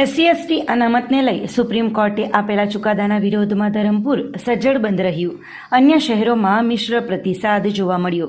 SC ST અનામતને લઈ supreme કોર્ટે આપેલા ચુકાદાના વિરોધમાં ધરમપુર સજ્જડ બંધ રહ્યું. અન્ય શહેરોમાં મિશ્ર પ્રતિસાદ જોવા મળ્યો.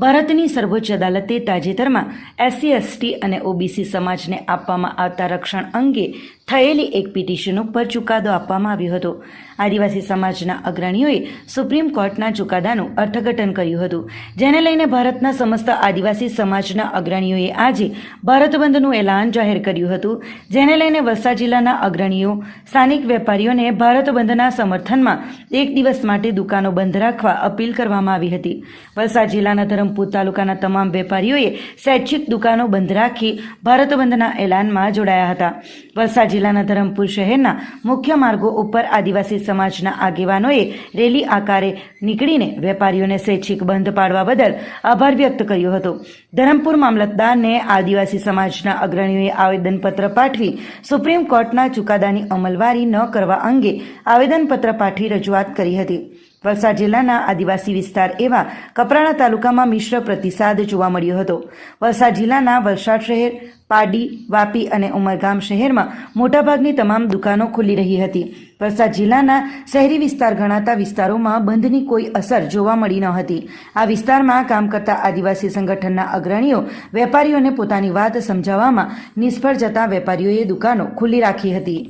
ભારતની સર્વોચ્ચ અદાલતે તાજેતરમાં એસસી એસટી અને ઓબીસી સમાજને આપવામાં આવતા રક્ષણ અંગે થયેલી એક પિટિશન ઉપર ચુકાદો આપવામાં આવ્યો હતો. આદિવાસી સમાજના અગ્રણીઓએ સુપ્રીમ કોર્ટના ચુકાદાનું અર્થઘટન કર્યું હતું. જેને લઈને ભારતના સમસ્ત આદિવાસી સમાજના અગ્રણીઓએ આજે ભારત બંધનું એલાન જાહેર કર્યું હતું. જેને લઈને વલસાડ જિલ્લાના અગ્રણીઓ, સ્થાનિક વેપારીઓને ભારત બંધના સમર્થનમાં એક દિવસ માટે દુકાનો બંધ રાખવા અપીલ કરવામાં આવી હતી. વલસાડ જિલ્લાના ધરમપુર તાલુકાના તમામ વેપારીઓએ સ્વૈચ્છિક દુકાનો બંધ રાખી ભારત બંધના એલાનમાં જોડાયા હતા. વલસાડ જિલ્લાના ધરમપુર શહેરના મુખ્ય માર્ગો ઉપર આદિવાસી સમાજના આગેવાનોએ રેલી આકારે નીકળીને વેપારીઓને સ્વૈચ્છિક બંધ પાડવા બદલ આભાર વ્યક્ત કર્યો હતો. ધરમપુર મામલતદારને આદિવાસી સમાજના અગ્રણીઓએ આવેદનપત્ર પાઠવી સુપ્રીમ કોર્ટના ચુકાદાની અમલવારી ન કરવા અંગે આવેદનપત્ર પાઠવી રજૂઆત કરી હતી. વલસાડ જિલ્લાના આદિવાસી વિસ્તાર એવા કપરાણા તાલુકામાં મિશ્ર પ્રતિસાદ જોવા મળ્યો હતો. વલસાડ જિલ્લાના વલસાડ શહેર પાડી વાપી અને ઉમરગામ શહેરમાં મોટાભાગની તમામ દુકાનો ખુલ્લી રહી હતી. વલસાડ જિલ્લાના શહેરી વિસ્તાર ગણાતા વિસ્તારોમાં બંધની કોઈ અસર જોવા મળી ન હતી. આ વિસ્તારમાં કામ કરતા આદિવાસી સંગઠનના અગ્રણીઓ વેપારીઓને પોતાની વાત સમજાવવામાં નિષ્ફળ જતા વેપારીઓએ દુકાનો ખુલ્લી રાખી હતી.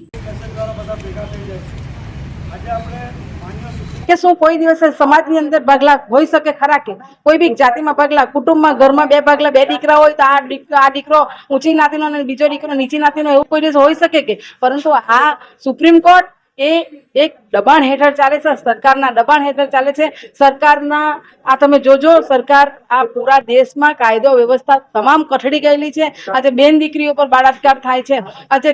કે શું કોઈ દિવસે સમાજની અંદર ભાગલા હોઈ શકે ખરા કે? કોઈ બી જાતિમાં ભાગલા કુટુંબમાં, ઘરમાં બે ભાગલા બે દીકરા હોય તો આ દીકરો આ દીકરો ઊંચી નાતીનો અને બીજો દીકરો નીચી નાતીનો એવું કોઈ દિવસ હોઈ શકે કે? પરંતુ આ સુપ્રીમ કોર્ટ એ એક દબાણ હેઠળ ચાલે છે, સરકારના દબાણ હેઠળ ચાલે છે. સરકારના, આ તમે જોજો, સરકાર આ પૂરા દેશમાં કાયદો વ્યવસ્થા તમામ કઠડી ગયેલી છે. આજે બેન દીકરીઓ પર બળાત્કાર થાય છે. આજે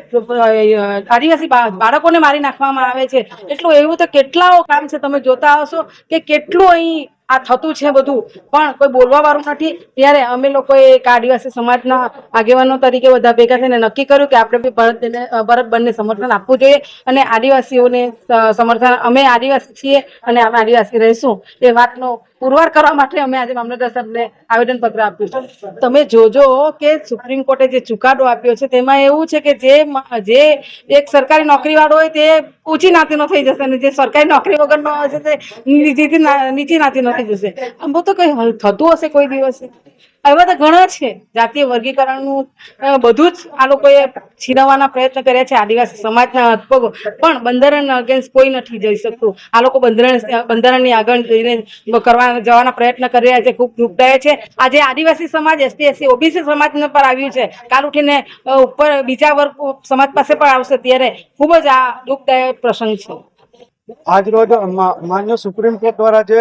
આદિવાસી બાળકોને મારી નાખવામાં આવે છે. એટલું એવું તો કેટલાઓ કામ છે. તમે જોતા હશો કે કેટલું અહીં આ થતું છે બધું. પણ કોઈ બોલવા વાળું નથી. ત્યારે અમે લોકોએ એક આદિવાસી સમાજના આગેવાનો તરીકે બધા ભેગા થઈને નક્કી કર્યું કે આપણે બી ભરત બંને- ભરત બંને સમર્થન આપવું જોઈએ અને આદિવાસીઓને સમર્થન, અમે આદિવાસી છીએ અને અમે આદિવાસી રહીશું. એ વાતનો પુરવાર કરવા માટે અમે આજે મામલતદાર સાહેબને આવેદનપત્ર આપ્યું છે. તમે જોજો કે સુપ્રીમ કોર્ટે જે ચુકાદો આપ્યો છે, તેમાં એવું છે કે જે જે એક સરકારી નોકરી વાળો હોય તે ઊંચી નાતીનો થઈ જશે અને જે સરકારી નોકરી વગરનો હશે તે નીચી નાતીનો થઈ જશે. આમ તો કઈ થતું હશે કોઈ દિવસે? એવા તો ઘણા છે. જાતીય વર્ગીકરણનું બધું જ આ લોકોએ છીનવવાના પ્રયત્ન કર્યા છે. આદિવાસી સમાજના હથપગો. પણ બંધારણ અગેન્સ્ટ કોઈ નથી જઈ શકતું. આ લોકો બંધારણ, બંધારણની આગળ જઈને કરવા જવાના પ્રયત્ન કરી રહ્યા છે. ખૂબ દુઃખદાયક છે. આજે આદિવાસી સમાજ, એસટી, એસસી, ઓબીસી સમાજ પર આવ્યું છે. કાલ ઉઠીને ઉપર બીજા વર્ગ સમાજ પાસે પણ આવશે ત્યારે ખૂબ જ આ દુઃખદાયક પ્રસંગ છે. આજ રોજ માન્ય સુપ્રીમ કોર્ટ દ્વારા જે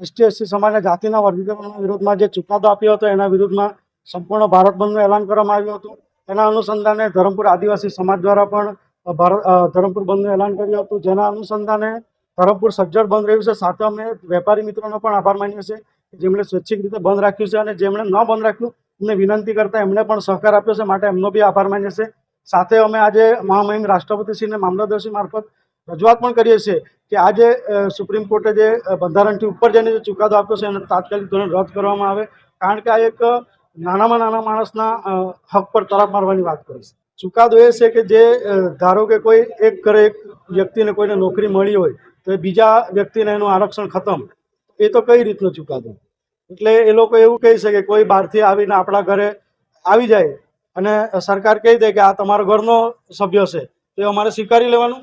એસટી એસસી સમાજના જાતિના વર્ગીકરણના વિરોધમાં જે ચુકાદો આપ્યો હતો, એના વિરુદ્ધમાં સંપૂર્ણ ભારત બંધનું એલાન કરવામાં આવ્યું હતું. એના અનુસંધાને ધરમપુર આદિવાસી સમાજ દ્વારા પણ ભારત ધરમપુર બંધનું એલાન કર્યું હતું. જેના અનુસંધાને ધરમપુર સજ્જડ બંધ રહ્યું છે. સાથે અમે વેપારી મિત્રોનો પણ આભાર માન્યો છે જેમણે સ્વૈચ્છિક રીતે બંધ રાખ્યું છે અને જેમણે ન બંધ રાખ્યું, એમને વિનંતી કરતા એમણે પણ સહકાર આપ્યો છે. માટે એમનો બી આભાર માન્યો છે સાથે અમે આજે મહામહિમ રાષ્ટ્રપતિશ્રીને મામલતદારશ્રી મારફત રજૂઆત પણ કરીએ છીએ કે આજે સુપ્રીમ કોર્ટે જે બંધારણથી ઉપર જઈને જે ચુકાદો આપ્યો છે એને તાત્કાલિક ધોરણે રદ કરવામાં આવે. કારણ કે આ એક નાનામાં નાના માણસના હક પર તરાપ મારવાની વાત કરી છે. ચુકાદો એ છે કે જે ધારો કે કોઈ એક ઘરે એક વ્યક્તિને કોઈને નોકરી મળી હોય, તો એ બીજા વ્યક્તિને એનું આરક્ષણ ખતમ. એ તો કઈ રીતનો ચુકાદો? એટલે એ લોકો એવું કહી છે કે કોઈ બહારથી આવીને આપણા ઘરે આવી જાય અને સરકાર કહી દે કે આ તમારો ઘરનો સભ્ય છે, તો એ અમારે સ્વીકારી લેવાનું.